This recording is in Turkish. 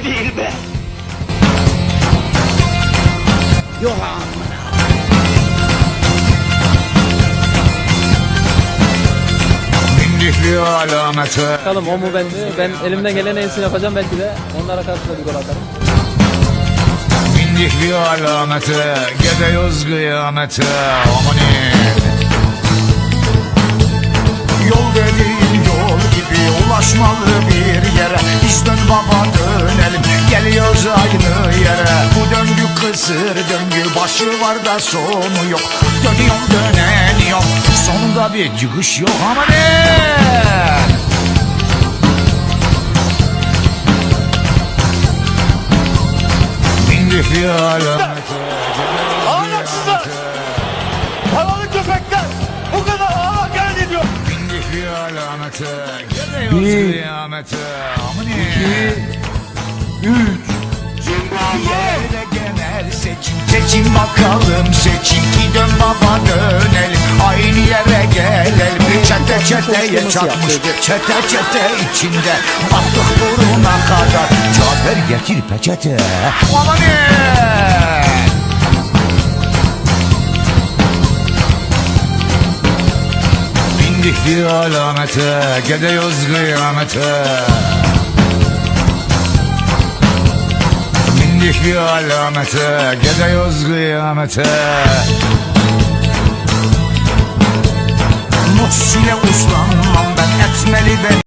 be. Yok amına. Bindik bir alamete Bakalım o mu ben mi? Ben elimden gelen en iyisini yapacağım belki de. Onlara karşı da bir gol atarım. Bindik bir alamete Gidiyoruz kıyamete Amanin kısır döngü başı var da sonu yok. Dönüyorum dönen yok sonunda bir çıkış yok amanin Bindik bir alamete Ahlaksızlar! Havalı köpekler! Bu kadar ağır geldi diyor. Bindik bir alamete Gidiyoruz kıyamete. Yerde genel seçim Seçim bakalım. Seçim Ki dön baba dönelim. Aynı yere gelelim. Çete çeteye çatmış. Çete çete içinde Battık buruna kadar. Cafer getir peçete. Amanin Bindik bir alamete Gidiyoruz kıyamete Bindik bir alamete Gidiyoruz kıyamete. Mutsile uslanmam ben etmeli ben